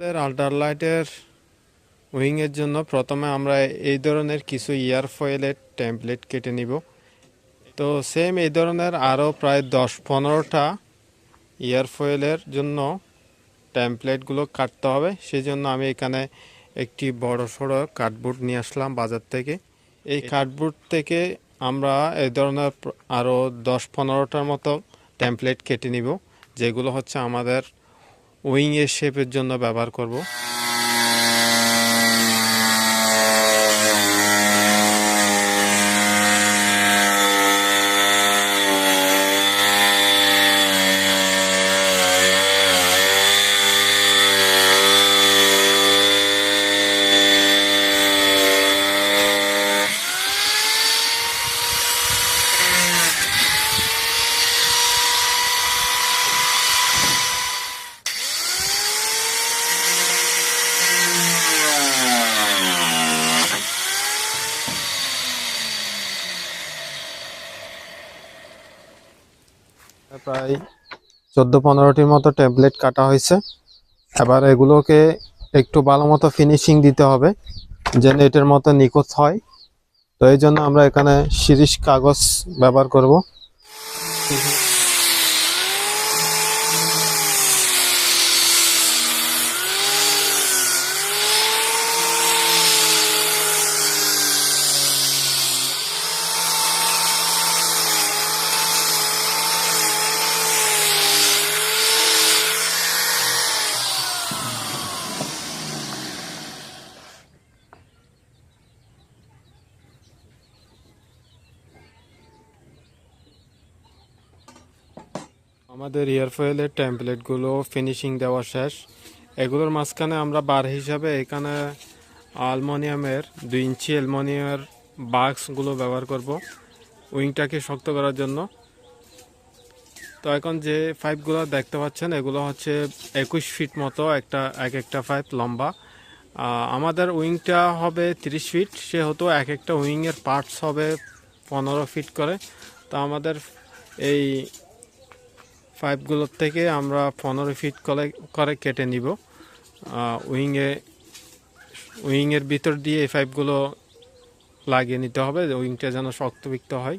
আমাদের আল্ট্রালাইটের উইংয়ের জন্য প্রথমে আমরা এই ধরনের কিছু ইয়ার ফয়েলের টেমপ্লেট কেটে নিব। তো সেম এই ধরনের আরও প্রায় দশ পনেরোটা ইয়ার ফয়েলের জন্য টেমপ্লেটগুলো কাটতে হবে। সেই জন্য আমি এখানে একটি বড় সড়ো কার্ডবোর্ড নিয়ে আসলাম বাজার থেকে। এই কার্ডবোর্ড থেকে আমরা এই ধরনের আরও দশ পনেরোটার মতো টেমপ্লেট কেটে নিব, যেগুলো হচ্ছে আমাদের উইংয়ের শেপের জন্য ব্যবহার করব। প্রায় চোদ্দ পনেরোটির মতো ট্যাবলেট কাটা হয়েছে। এবার এগুলোকে একটু ভালো মতো ফিনিশিং দিতে হবে, যেন এটার মতো নিখুঁত হয়। তো এই জন্য আমরা এখানে শিরিষ কাগজ ব্যবহার করব। আমাদের ইয়ারফয়েলের টেমপ্লেটগুলো ফিনিশিং দেওয়া শেষ। এগুলোর মাঝখানে আমরা বার হিসাবে এখানে অ্যালমোনিয়ামের দুই ইঞ্চি অ্যালমোনিয়ামের বাক্সগুলো ব্যবহার করব উইংটাকে শক্ত করার জন্য। তো এখন যে পাইপগুলো দেখতে পাচ্ছেন, এগুলো হচ্ছে একুশ ফিট মতো একটা, এক একটা পাইপ লম্বা। আমাদের উইংটা হবে তিরিশ ফিট সেহেতু এক একটা উইংয়ের পার্টস হবে পনেরো ফিট করে। তো আমাদের এই পাইপগুলোর থেকে আমরা পনেরো ফিট করে করে কেটে নিব। উইংয়ে, উইংয়ের ভিতর দিয়ে এই পাইপগুলো লাগিয়ে নিতে হবে উইংটা যেন শক্তবিক্ত হয়।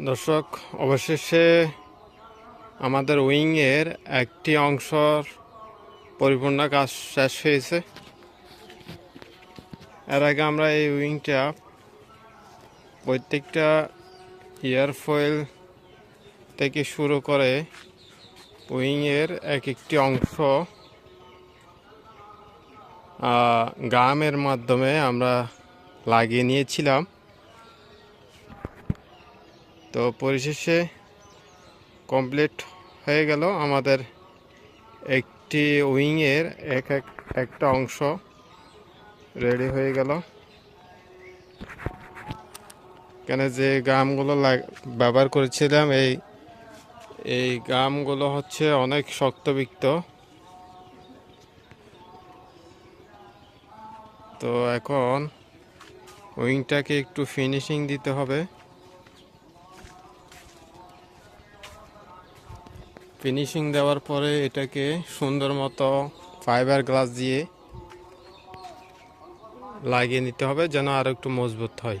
দর্শক, অবশেষে আমাদের উইংয়ের একটি অংশর পরিপূর্ণ কাজ শেষ হয়েছে। এর আগে আমরা এই উইংটা প্রত্যেকটা এয়ারফয়েল থেকে শুরু করে উইংয়ের এক একটি অংশ গামের মাধ্যমে আমরা লাগিয়ে নিয়েছিলাম। তো পরিশেষে কমপ্লিট হয়ে গেল আমাদের একটি উইংয়ের এক এক, একটা অংশ রেডি হয়ে গেল। কেন যে গামগুলো ব্যবহার করেছিলাম, এই এই গামগুলো হচ্ছে অনেক শক্তবিক্ত। তো এখন উইংটাকে একটু ফিনিশিং দিতে হবে। ফিনিশিং দেওয়ার পরে এটাকে সুন্দর মতো ফাইবার গ্লাস দিয়ে লাগিয়ে নিতে হবে যেন আরও একটু মজবুত হয়।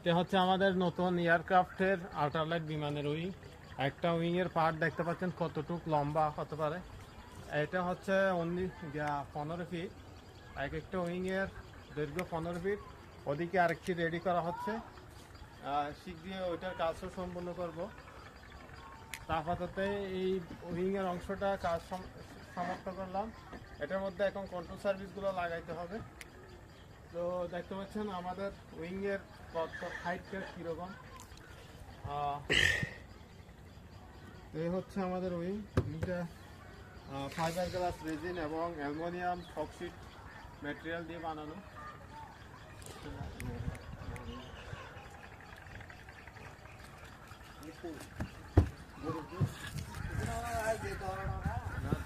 এটা হচ্ছে আমাদের নতুন এয়ারক্রাফটের আল্ট্রালাইট বিমানের উইং। একটা উইং এর পার্ট দেখতে পাচ্ছেন কতটুক লম্বা হতে পারে। এটা হচ্ছে অনলি পনেরো ফিট এক একটা উইং এর দৈর্ঘ্য পনেরো ফিট ওদিকে আরেকটি রেডি করা হচ্ছে। শীঘ্রই ওইটার কাজও সম্পূর্ণ করব। আপাতত এই উইং এর অংশটা কাজ সম- সমাপ্ত করলাম। এটার মধ্যে এখন কন্ট্রোল সার্ভিসগুলো লাগাইতে হবে। তো দেখতে পাচ্ছেন আমাদের উইং এর কত হাইটটা কীরকম? এই হচ্ছে আমাদের উইং। উইংটা ফাইবার গ্লাস রেজিন এবং অ্যালুমিনিয়াম ফক্সিট ম্যাটেরিয়াল দিয়ে বানানো।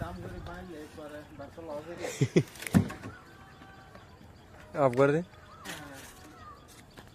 দাম করে পাইলে একবারে ব্যবসা লস হয়ে आप कर दें।